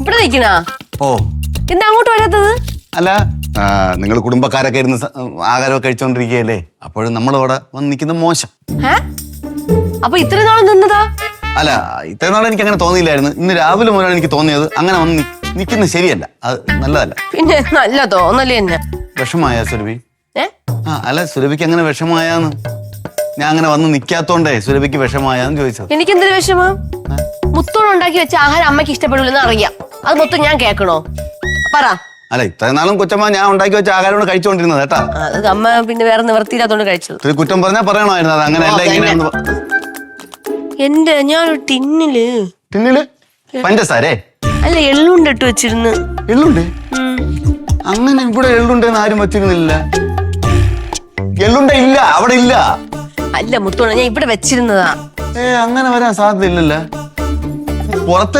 ഇവിടെ നിൽക്കണോ? ഓ. എന്താ അങ്ങോട്ട് വരാത്തത്? അല്ല നിങ്ങൾ കുടുംബക്കാരൊക്കെ ഇരുന്ന് സ- ആഹാരമൊക്കെ കഴിച്ചോണ്ടിരിക്കുകയല്ലേ? അപ്പോഴും നമ്മളിവിടെ വന്ന് നിൽക്കുന്ന മോശം. ഏ അപ്പൊ ഇത്ര നാൾ നിന്നതാ? അല്ല ഇത്രയും നാളെ എനിക്ക് അങ്ങനെ തോന്നിയില്ലായിരുന്നു. ഇന്ന് രാവിലെ മുതലാണ് എനിക്ക് തോന്നിയത്. അങ്ങനെ വന്ന് നിൽക്കുന്നത് ശരിയല്ല. അത് നല്ലതല്ല. പിന്നെ നല്ല തോന്നൽ തന്നെ. വിഷമായ സുരഭി? ഏ? ആ അല്ല സുരഭിക്ക് അങ്ങനെ വിഷമായാന്ന് ഞാൻ അങ്ങനെ വന്ന് നിൽക്കാത്തോണ്ടേ സുരഭിക്ക് വിഷമായാന്ന് ചോദിച്ചത്. എനിക്കെന്തൊരു വിഷമം? മുത്തോട് ഉണ്ടാക്കി വെച്ച ആഹാരം അമ്മയ്ക്ക് ഇഷ്ടപ്പെടില്ലെന്ന് അറിയാം. അത് മൊത്തം ഞാൻ കേൾക്കണോ? പറ. അല്ല ഇത്രയും നാളും കൊച്ചമ്മ ഞാൻ ഉണ്ടാക്കി വെച്ച ആഹാരം കൂടെ കഴിച്ചുകൊണ്ടിരുന്നത് കേട്ടാ. അത് അമ്മ പിന്നെ വേറെ നിവർത്തിയില്ലാത്തോണ്ട് കഴിച്ചത്. ഇത്തിരി കുറ്റം പറഞ്ഞാൽ പറയണമായിരുന്നു അത് അങ്ങനെ അല്ല ഓ, തന്നെ. ഇങ്ങനെയാന്ന് പ- എന്റെ ഞാൻ ടിന്നിൽ. ടിന്നിൽ? പഞ്ചസാരേ? അല്ല എള്ളുണ്ട് ഇട്ട് വെച്ചിരുന്നു. എള്ളുണ്ട്? അങ്ങനെ ഇവിടെ എള്ളുണ്ടെന്ന് ആരും വെച്ചിരുന്നില്ല. എള്ളുണ്ട ഇല്ല അവിടെ ഇല്ല. അല്ല മുത്തോണ ഞാൻ ഇവിടെ വെച്ചിരുന്നതാ. ഏ അങ്ങനെ വരാൻ സാധ്യത ഇല്ലല്ലോ.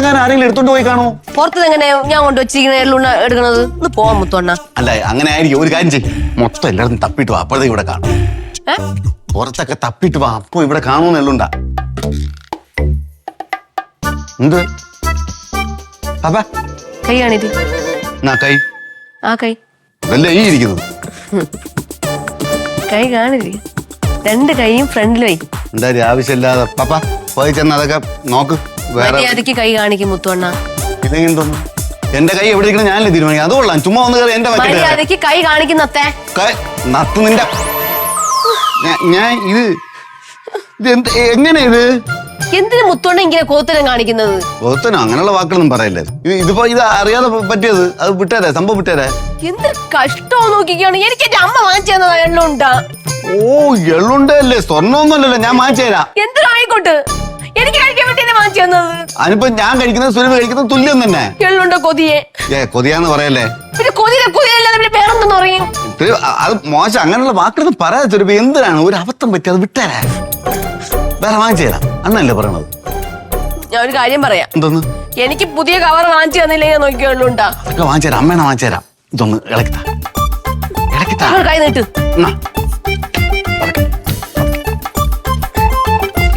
ഞാൻ ആരെങ്കിലും എടുത്തോണ്ട് പോയി കാണോ പുറത്ത് എങ്ങനെ ഞാൻ കൊണ്ട് വെച്ചിരിക്കുന്ന എള്ളുണ്ട എടുക്കണത്? ഒന്ന് പോവാൻ മുത്തോണ്ണ അല്ല അങ്ങനെ ആയിരിക്കും. ഒരു കാര്യം ചെയ്യും. മൊത്തം എല്ലായിടത്തും തപ്പിട്ട് വാ അപ്പോഴത്തെ ഇവിടെ കാണും. പുറത്തൊക്കെ തപ്പിട്ട് വാ അപ്പൊ ഇവിടെ കാണുമെന്ന് എള്ളുണ്ട. എന്ത്? അപ്പ. കൈയാണിത് എന്നാ കൈ? ആ കൈ. അതല്ലേ ഈ ഇരിക്കുന്നത്? കൈ കാണില്ലേ രണ്ട് കൈയും ഫ്രണ്ടിലായി എന്താ ആവശ്യമില്ലാതെ? പപ്പ പോയി ചെന്ന് അതൊക്കെ നോക്ക്. വേറെ മര്യാദയ്ക്ക് കൈ കാണിക്കും മുത്തുവണ്ണ. ഇതെങ്ങനെ തോന്നുന്നു എന്റെ കൈ എവിടെ ഇരിക്കണം? ഞാനല്ലേ തീരുമാനിക്കാം അത് കൊള്ളാം. ചുമ്മാ ഒന്ന് കയറി എന്റെ മര്യാദയ്ക്ക് കൈ കാണിക്കുന്നത്തേ കൈ- നത്ത് നിന്റെ ഞാൻ- ഞാൻ ഇത് ഇത് എന്ത് എങ്ങനെ ഇത്? എന്തിനു മുത്തോണ്ട ഇങ്ങനെ കോത്തരം കാണിക്കുന്നത്? കോത്തനോ അങ്ങനെയുള്ള വാക്കുകളൊന്നും പറയല്ലേ? ഇത് ഇതിപ്പോ ഇത് അറിയാതെ പറ്റിയത്? അത് വിട്ടേരെ സംഭവം വിട്ടേരെ? എന്ത് കഷ്ടോ നോക്കിക്കാണ്. എനിക്ക് എന്റെ അമ്മ വാങ്ങിച്ചു തന്നതാ എള്ളുണ്ടാ. ഓ എള്ളുണ്ടല്ലേ? സ്വർണമൊന്നുമല്ലല്ലോ ഞാൻ വാങ്ങിച്ചേരാ എന്തിനായിക്കോട്ട്? എന്തൊരു ആയിക്കോട്ട് എനിക്ക് കഴിക്കാൻ വേണ്ടി വാങ്ങിച്ചു തന്നത്? അതിനിപ്പോ ഞാൻ കഴിക്കുന്നത് സുരഭി കഴിക്കുന്നത് തുല്യം തന്നെ. എള്ളുണ്ട കൊതിയെ. ഏ കൊതിയാന്ന് പറയല്ലേ? പിന്നെ കൊതിയെ കൊതിയല്ലാതെ പിന്നെ പേരെന്തെന്ന് പറയും? ഇത് അത് മോശം അങ്ങനെയുള്ള വാക്കുകളൊന്നും പറയാതെ സുരഭി എന്തിനാണ് ഒരു അബദ്ധം പറ്റി അത് വിട്ടേരെ. വേറെ വാങ്ങിച്ചു തരാം. അണ്ണല്ലേ പറയണത്? ഞാൻ ഒരു കാര്യം പറയാം. എന്തോന്ന്? എനിക്ക് പുതിയ കവർ വാങ്ങിച്ചു തന്നില്ലെങ്കിൽ ഞാൻ എള്ളുണ്ടാ അതൊക്കെ വാങ്ങിച്ചു തരാം. അമ്മേനെ വാങ്ങിച്ചു തരാം. ഇതൊന്ന് ഇളക്കിത്താ. ഇളക്കിത്താ. കൈ നീട്ട്. എന്നാ.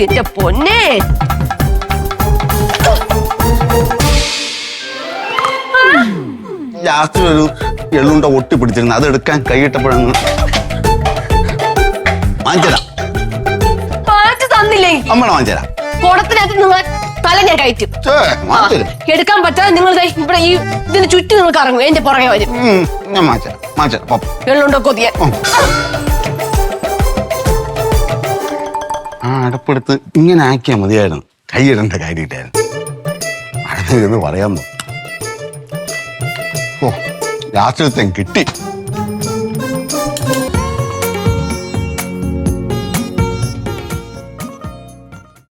എന്റെ പൊന്നെ. ലാസ്റ്റിൽ ഒരു എള്ളുണ്ട ഒട്ടി പിടിച്ചിരുന്നു. അത് എടുക്കാൻ കൈയിട്ടപ്പോഴങ്ങ് വാങ്ങിച്ചതാ തന്നില്ലേ? അമ്മ വാങ്ങിച്ചരാം കുടത്തിനകത്ത് നിങ്ങൾ തല ഞാൻ കയറ്റും. എടുക്കാൻ പറ്റാതെ നിങ്ങൾ ഇവിടെ ഈ ഇതിന് ചുറ്റും നിങ്ങൾ കറങ്ങും. എന്റെ പുറകെ വരും. ഞാൻ വാങ്ങിച്ചരാം വാങ്ങിച്ചരാം പോ. എള്ളുണ്ടോ കൊതിയെ? ഉം. ആ അടപ്പെടുത്ത് ഇങ്ങനെ ആക്കിയാ മതിയായിരുന്നു. കൈയിടേണ്ട കാര്യമായിട്ടായിരുന്നു അടുത്ത് പറയാൻ പോ ഓ ലാസ്റ്റിലത്തെ കിട്ടി.